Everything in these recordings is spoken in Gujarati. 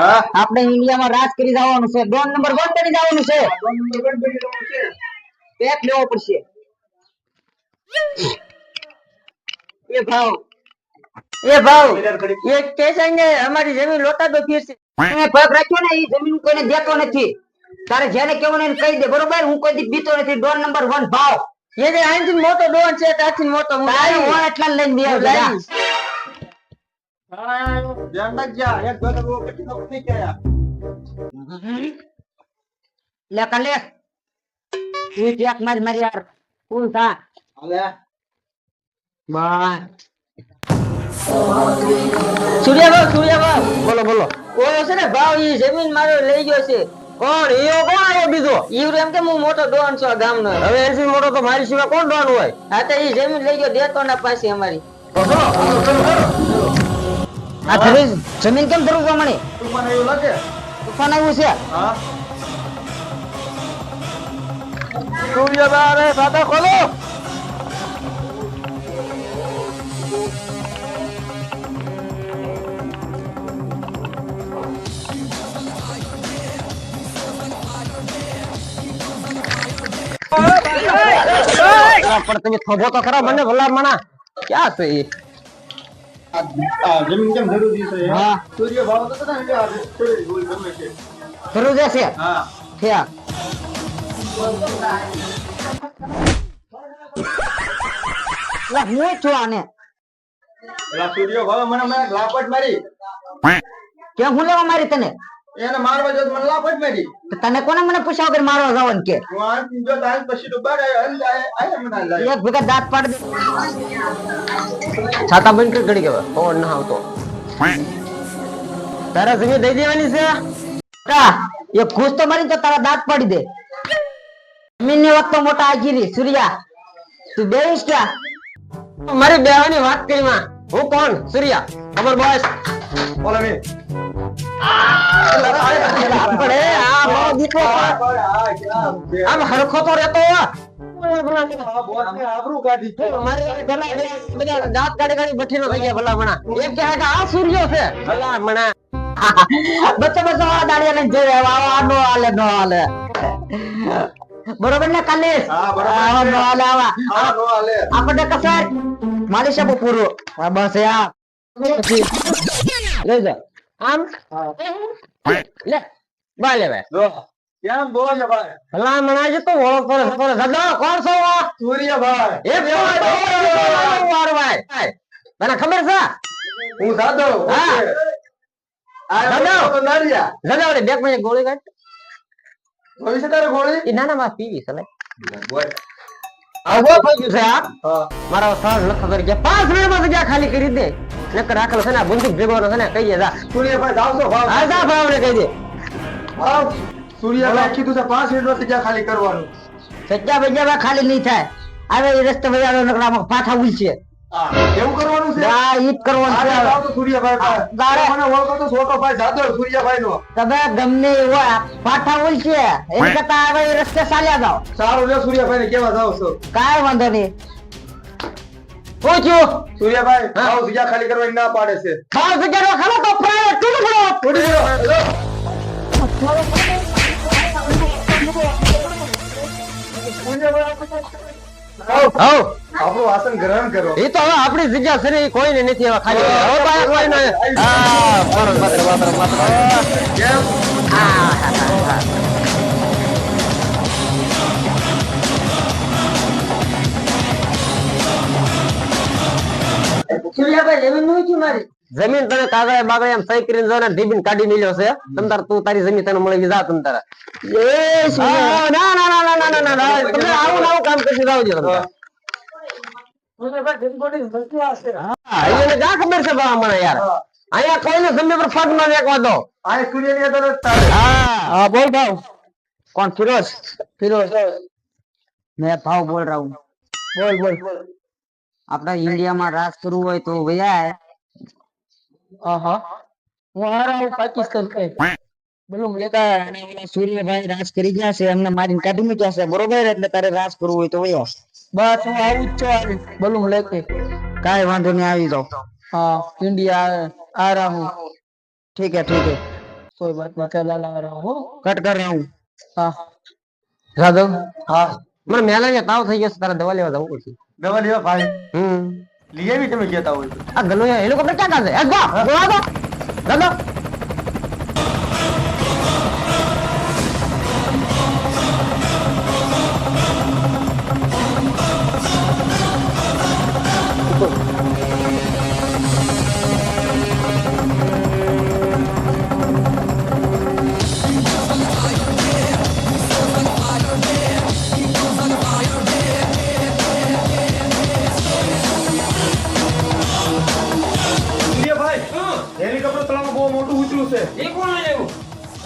આપણે ઇન્ડિયામાં રાજ કરી જવાનું છે. દોન નંબર વન બની જવાનું છે. પેટ લેવો પડશે. એ ભાવ. એ ભાવ. એ સ્ટેશન ને અમારી જમીન લોટા દો ફીરશે એ ભાગ રાખ્યો ને એ જમીન કોઈને દેતો નથી. તારે જેને કેવો ને કહી દે બરોબર? હું કોઈ દી બીતો નથી. ડોર નંબર વન ભાવ. એ જે આઈથી મોટો ડોન છે ત્યાંથી મોટો હું તારી ઓણ એટલા લઈને બે લે કાલે બોલો બોલો ઓલો છે ને ભાવ ઈ જમીન મારો લઈ ગયો છે કોણ ઈયો કોણ આવ્યો બીજો ઈ એમ કે મોટો ડોન છું આ ગામનો હવે એસી મોટો તો મારી સિવાય કોણ ડોન હોય હા તો ઈ જમીન લઈ ગયો દેતો ના પાસે અમારી આ થરી જમીન કેમ ધરું પ્રમાણે તુફાન આવ્યું લાગે? તુફાન આવ્યું છે? હા. ખોલો. પણ તમે થોભો તો ખરા મને ભલા મણા. ક્યાં તો આ જમીન કેમ જરૂરી છે હા. સૂર્ય ભાવ તો ને આ સૂર્ય ભૂલ ગમે છે ધરું છે હા. થયા લા, હું છું આને? પેલા સૂર્ય ભાવ મને મને લાપટ મારી. કેમ હું લેવા મારી તને? એને મારવા જો મને લાપટ મારી તો તને કોને મને પૂછ્યા વગર મારવા જવાનું કે? જો દાંત પછી આયા મને લાગે. એક ભેગા દાંત પાડ દે. છાતા બંધ કર ગડી કેવા પવન ના આવતો. તારા જમી દઈ દેવાની છે? કા? ખુશ ઘૂસ તો મારી તો તારા દાંત પાડી દે. જમીનની વાત તો મોટા આગીરી સૂર્યા તું બેહીશ ક્યાં? મારી બેવાની વાત કરી માં. હું કોણ? સૂર્યા. ખબર બોલ બોલો મે. પડે આ મારો દીકરો આમ હરખો તો રહેતો દાંત કાઢી કાઢી બઠીનો થઈ ગયા ભલા મણા એમ કે આ સૂર્યો છે ભલા મણા બચ્ચો બચ્ચો આ દાડિયા લઈને જોઈ આવ્યો આ નો હાલે બરોબર ને આપણને કસાય માલિશ આપો પૂરું બસ યાર લઈ જા. આમ? લે બાલે ભાઈ. જો કેમ બોલો છે ભાઈ ભલામણા છે તો ઓળખ કરે કરે દાદા કોણ છો આ? સૂર્યભાઈ એ ભાઈ, ભાઈ, ભાઈ. તને ખબર છે? હું સાદો હા. સાદો. તો નારિયા. દાદા ઓલે બેગમાં ગોળી કાઢ. ભવિષ્ય તારે ગોળી? એ નાના માં પીવી છે લે. બોલ. આવો થઈ ગયું છે આ મારા સાળ લખ કરી ગયા. પાંચ મિનિટમાં જગ્યા ખાલી કરી દે. નકર રાખેલો છે ને બંદૂક ભેગવાનો છે ને કહી દે જા. સૂર્યભાઈ જાવ છો ભાવ. આ જા ભાવને કહી દે. ભાવ. સૂર્યભાઈ કીધું છે પાંચ મિનિટ સજ્જા ખાલી કરવાનું. જગ્યા બગ્યા ખાલી નહીં થાય. આવે એ રસ્તે વજાડો નકરામાં પાછા ઉલશે. હા એવું કરવાનું છે? હા ઈ જ કરવાનું છે સૂર્યભાઈ તારે- મને ઓળખો તો છોટો ભાઈ જાદવ સૂર્યભાઈ નો તમે ગમે એ હોય પાછા ઉલશે. એની કરતા આવે રસ્તે ચાલ્યા જાવ સારું લે સૂર્યભાઈ ને કેવા જાવ છો? કાંઈ વાંધો નહીં. પૂછ્યું સૂર્યભાઈ ખાલી કરવા ના પાડે છે. ખાસ જગ્યાનો ખાલો તો પ્રાય ટૂંકડો ઉડી ગયો. હેલો. આવો. હવ આપણું આસન ગ્રહણ કરો. એ તો હવે આપણી જગ્યા છે ને એ કોઈને નથી હવે ખાલી હવે બાય કોઈને હા બરોબર બરોબર બરોબર. ચુલ્લાભાઈ જમીન તને કાગળે બાગળે એમ સહી કરીને જોને ઢીબીન કાઢી મેલ્યો છે. તમતાર તું તારી જમીન તને મળી જા તમતાર. એ ના ના ના ના ના ના તમે આવું આવું કામ કરી જાવજો તમે ખબર છે મને યાર. અહીંયા કોઈને જમીન પર ફટમાં દેખવા દો. બોલ કોણ ફિરોજ ફિરોજ मैं भाव बोल रहा આપડા ઇન્ડિયામાં રાજ કરવું હોય તો વયા સૂર્યભાઈ રાજ કરી ગયા એમને મારીને કાઢી મૂક્યા બરોબર એટલે તારે રાજ કરવું હોય તો વયા. બસ હું આવું જ છું બોલું લેકે કાઈ વાંધો નહીં આવી જાવ હા ઇન્ડિયા આ રહા. ઠીક હે ઠીક હે. કોઈ વાત લાલા રહા હું. કટ કર રહા. હું. હા રાધવ હા. મને મેલેરિયા તાવ થઈ ગયો છે તારે દવા લેવા જવું પડશે. દવા લેવા ભાઈ? હમ. લઈ આવી તમે કહેતા હોય આ ગલો હેલિકોપ્ટર ક્યાં કાઢે? એ ગો ગો દો.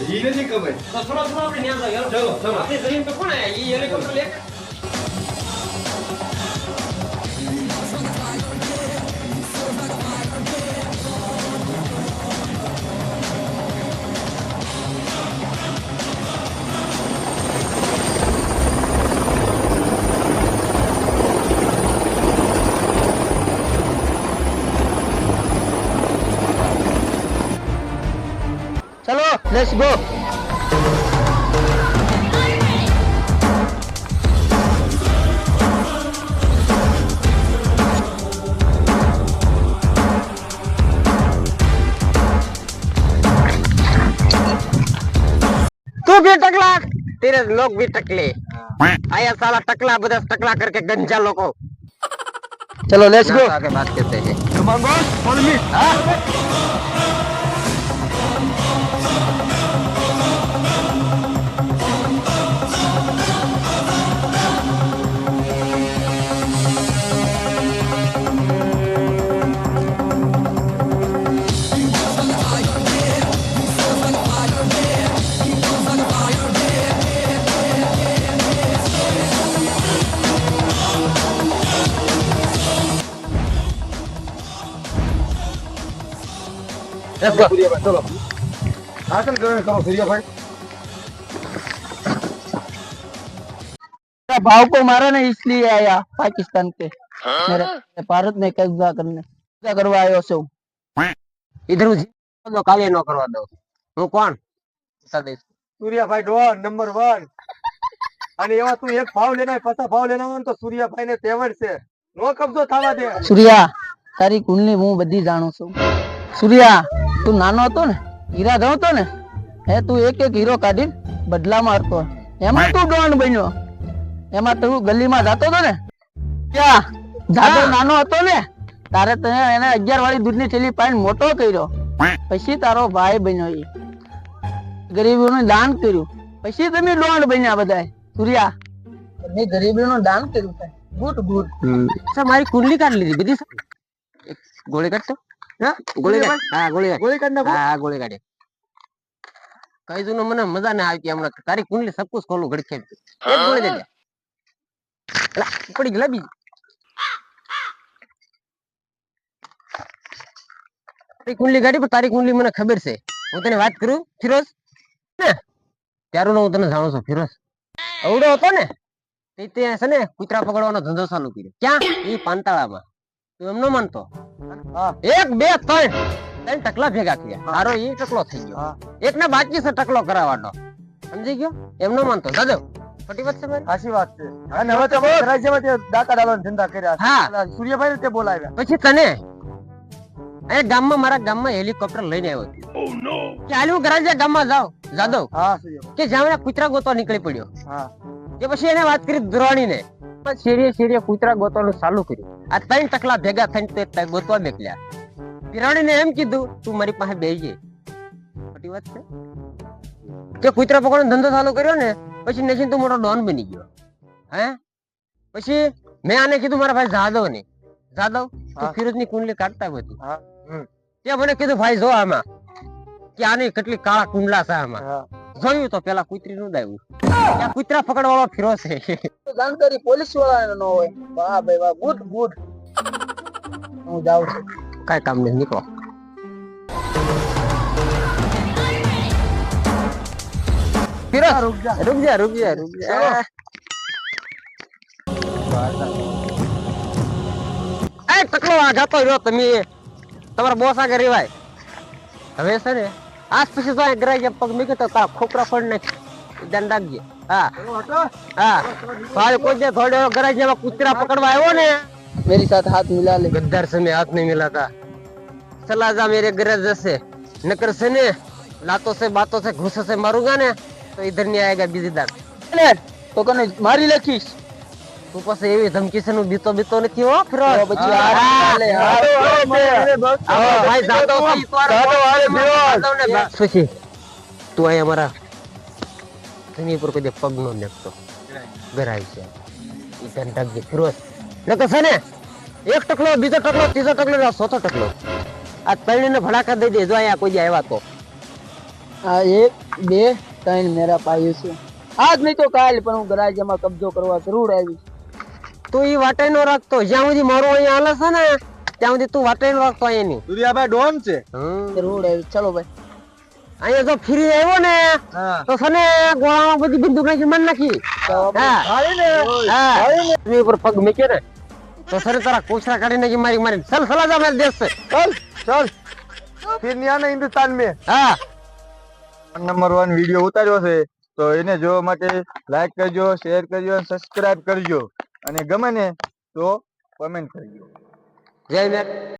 એ નથી ખબર. તો થોડો થોડો આપણે ન્યા જાવ ચલો, ચલો. આપણી જમીન તો કોણ આયા? ઈ હેલિકોપ્ટર લે? लेट्स गो तू भी टकला। तेरे लोग भी टकले। आया साला टकला बदस टकला करके गंजा लोगों। चलो लेट्स गो आगे बात करते हैं? ચલો હાસલ ગ્રહણ કરો સૂર્યભાઈ मेरा भाव को मारा ना इसलिए आया पाकिस्तान के मेरे भारत में कब्जा करने कब्जा करवा आयो से इधर હું જીવતો તો કાલે નો કરવા દઉં હું કોણ બતા દઈશ સૂર્યાભાઈ ડોન નંબર વન અને એવા તું એક ભાવ લેના હોય, પચાસ ભાવ લેના હોય ને તો સૂર્યાભાઈ ને તેવડ છે નો કબજો થવા દે સૂર્યા તારી કુંડલી હું બધી જાણું છું સૂર્યા તું નાનો હતો ને હીરા હતો ને હે તું એક એક હીરો કાઢી બદલા મારતો. એમાં તું ડોન બન્યો. એમાં તું ગલીમાં જતો હતો ને ક્યાં? દાદો નાનો હતો ને તારે તને એને અગિયાર વાળી દૂધની થેલી પાઈને મોટો કર્યો. પછી તારો ભાઈ બન્યો એ ગરીબોનું દાન કર્યું. પછી તમે ડોન બન્યા બધા સૂર્યા તમે ગરીબીનું દાન કર્યું ગુડ ગુડ સર મારી કુંડલી કાઢી લીધી બધી ગોળી કાઢતો? ગોળી હા ગોળી ગોળી કાઢ નાખો? હા હા, ગોળી કાઢી કઈ જૂનું મને મજા ના આવી હમણાં. તારી કુંડલી સબકુછ ખોલું ઘડી ખેડ એક ગોળી દે દે પડી ગયેલા તારી કુંડલી કાઢી પણ તારી કુંડલી મને ખબર છે. હું તને વાત કરું? ફિરોઝ? ને ત્યારનો હું તને જાણું છું ફિરોઝ. અવડો હતો ને? તે તે છે ને કૂતરા પકડવાનો ધંધો ચાલુ કર્યો. ક્યાં? એ પાંતાળામાં તું એમ ન માનતો? એક બે ત્રણ ત્રણ ટકલા ભેગા થયા. તારો એ ટકલો થઈ ગયો. એક ને બાકી છે ટકલો કરાવવાનો. સમજી ગયો? એમ ન માનતો. દાદા ખોટી વાત છે મારી? સાચી વાત છે. અને હવે તો રાજ્યમાં તે દાતા ડાલવાની ધંધા કર્યા. હા. સૂર્યભાઈ તે બોલાવ્યા. પછી તને? અહીંયા ગામમાં મારા ગામમાં હેલિકોપ્ટર લઈને આવ્યો હાલ હું ગરાજા ગામમાં જાવ જાદવ. કે જ્યાં કૂતરા ગોતો નીકળી પડ્યો. હા. કે પછી એને વાત કરી દ્રોણીને પછી શેરીએ શેરીએ કૂતરા ગોતવાનું ચાલુ કર્યું. આ ત્રણ ટકલા ભેગા થઈને તે ગોતવા નીકળ્યા. પિરાણીને એમ કીધું તું મારી પાસે બેસીએ ખોટી વાત છે? કે કૂતરા પકડવાનો ધંધો ચાલુ કર્યો ને પછી નસીન તું મોટો ડોન બની ગયો. હે? પછી મેં આને કીધું મારા ભાઈ જાદવ ને. જાદવ? તું ફિરોજની કુંડલી કાઢતા હતી તે. મને કીધું ભાઈ જો આમાં કે આની કેટલી કાળા કુંડલા છે આમાં. જોયું તો પેલા કુતરી નું દાવ્યું કૂતરા પકડવા વાળો ફિરો છે. જાણકારી પોલીસવાળા નો હોય. વાહ ભાઈ વાહ ગુડ ગુડ. હું જાઉં છું. કઈ કામ નહીં નીકળો. ફિરોઝ રૂક જા. રૂક જા રૂક જા રૂક જા. એ ટકલો આ ગાતો રહ્યો તમે. તમારા બોસ આગળ રેવાય. હવે છે ને आज पीछे तो जो ग्रायच्या पग में मी घेतो का खोकरा पडणे दंडाक घे हा। हा। कोणते थोड़े ग्रायच्या में कुतरा पकड़वा आयो ने। मेरे साथ हाथ मिला ले। गद्दर से मैं हाथ नहीं मिला था। चला जा मेरे गरज से नकर से ने, लातों से, बातों से, घुस से मारूँगा ने तो इधर नहीं आएगा बिजीदार तो कने मारी लखीश તું પછી એવી ધમકી છે બીતો બીતો નથી હો ફરો પછી હા, હાથ હા. ચાલે, હાથ ચાલે. આવો ભાઈ જાતો પછી તું અહીં અમારા ધની પર કોઈ દી પગ નો નાખતો ગરાય છે. ઈ ધન રાખજે ફિરોજ નકર છે ને એક ટકલો બીજો ટકલો ત્રીજો ટકલો ને ચોથો ટકલો. આ તળીને ભડાકા દઈ દે જો અહીંયા કોઈ આવ્યા તો. આ એક બે ત્રણ મેરા પાયું છે. આજ નહીં તો કાલ પણ હું ગરાજ્યમાં કબજો કરવા જરૂર આવીશ. તું ઈ વાટાઈ નો રાખતો. જ્યાં સુધી મારું અહીંયા હાલે છે ને ત્યાં સુધી તું વાટાઈ નો રાખતો અહીંયા નહીં દુરિયાભાઈ ડોન છે? રોડ આવી. ચલો ભાઈ. અહીંયા જો ફ્રી આવ્યો ને તો સને ગોળામાં બધી બંદૂક નાખી મન નાખી. ઉપર પગ મેકે ને. તો સર તારા કોસરા કાઢી નાખી મારી મારી ચલ સલા જા મારા દેશ ચલ ચલ. ફિર નિયા ને હિન્દુસ્તાન મે. હા. નંબર 1 વિડિયો ઉતાર્યો છે. તો એને જોવા માટે લાઈક કરજો શેર કરજો સબસ્ક્રાઇબ કરજો. અને ગમે ને તો કોમેન્ટ કરજો. જય